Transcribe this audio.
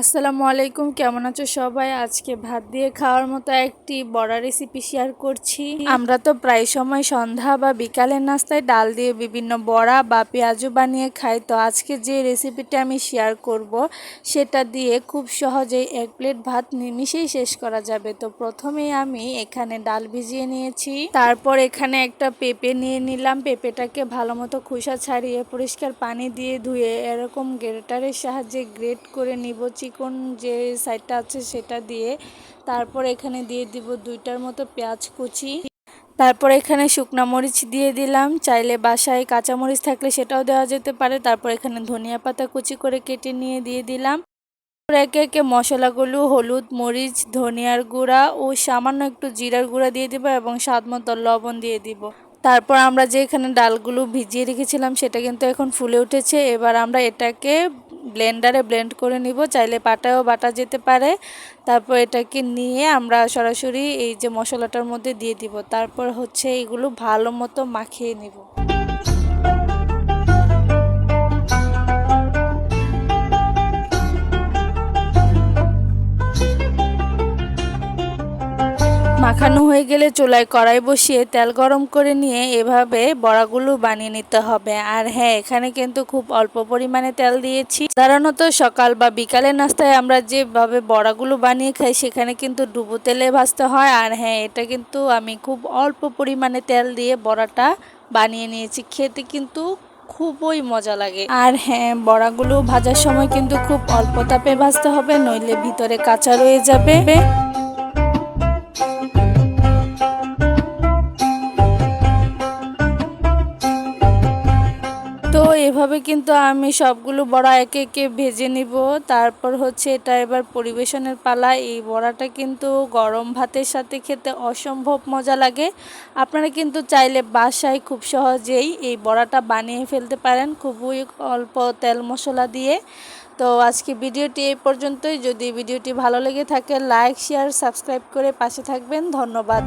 আসসালামু আলাইকুম, কেমন আছো সবাই? আজকে ভাত দিয়ে খাওয়ার মতো একটি বড়া রেসিপি শেয়ার করছি। আমরা তো প্রায় সময় সন্ধ্যা বা বিকালের নাস্তায় ডাল দিয়ে বিভিন্ন বড়া বা পেঁয়াজু বানিয়ে খাই। তো আজকে যে রেসিপিটা আমি শেয়ার করব, সেটা দিয়ে খুব সহজেই এক প্লেট ভাত নিমিশেই শেষ করা যাবে। তো প্রথমেই আমি এখানে ডাল ভিজিয়ে নিয়েছি। তারপর এখানে একটা পেঁপে নিয়ে নিলাম। পেঁপেটাকে ভালো মতো খোসা ছাড়িয়ে পরিষ্কার পানি দিয়ে ধুয়ে এরকম গ্রেটারের সাহায্যে গ্রেট করে নিব। চিকন যে সাইডটা আছে সেটা দিয়ে তারপর এখানে দিয়ে দিব দুইটার মতো পেঁয়াজ কুচি। তারপর এখানে শুকনো মরিচ দিয়ে দিলাম। চাইলে বাসায় কাঁচামরিচ থাকলে সেটাও দেওয়া যেতে পারে। তারপর এখানে ধনিয়া পাতা কুচি করে কেটে নিয়ে দিয়ে দিলাম। একে একে মশলাগুলো হলুদ, মরিচ, ধনিয়ার গুঁড়া ও সামান্য একটু জিরার গুঁড়া দিয়ে দিব এবং স্বাদ মতো লবণ দিয়ে দিব। তারপর আমরা যে এখানে ডালগুলো ভিজিয়ে রেখেছিলাম সেটা কিন্তু এখন ফুলে উঠেছে। এবার আমরা এটাকে ব্লেন্ডারে ব্লেন্ড করে নিব। চাইলে পাটায়ও বাটা যেতে পারে। তারপর এটাকে নিয়ে আমরা সরাসরি এই যে মশলাটার মধ্যে দিয়ে দিব। তারপর হচ্ছে এগুলো ভালো মতো মাখিয়ে নিব। মাখানো হয়ে গেলে চুলায় কড়াই বসিয়ে তেল গরম করে নিয়ে এভাবে বড়াগুলো বানিয়ে নিতে হবে। আর হ্যাঁ এখানে কিন্তু খুব অল্প পরিমাণে তেল দিয়েছি। সাধারণত সকাল বা বিকালের নাস্তায় আমরা যেভাবে বড়াগুলো বানিয়ে খাই, সেখানে কিন্তু ডুবো তেলে ভাজতে হয়। আর হ্যাঁ এটা কিন্তু আমি খুব অল্প পরিমাণে তেল দিয়ে বড়াটা বানিয়ে নিয়েছি। খেতে কিন্তু খুবই মজা লাগে। আর হ্যাঁ বড়াগুলো ভাজার সময় কিন্তু খুব অল্প তাপে ভাজতে হবে, নইলে ভিতরে কাঁচা রয়ে যাবে। তো এভাবে কিন্তু আমি সবগুলো বড়া একে একে ভেজে নিব। তারপর হচ্ছে এটা এবার পরিবেশনের পালা। এই বড়াটা কিন্তু গরম ভাতের সাথে খেতে অসম্ভব মজা লাগে। আপনারা কিন্তু চাইলে বাসায় খুব সহজেই এই বড়াটা বানিয়ে ফেলতে পারেন খুবই অল্প তেল মশলা দিয়ে। তো আজকে ভিডিওটি এই পর্যন্তই। যদি ভিডিওটি ভালো লেগে থাকে, লাইক, শেয়ার, সাবস্ক্রাইব করে পাশে থাকবেন। ধন্যবাদ।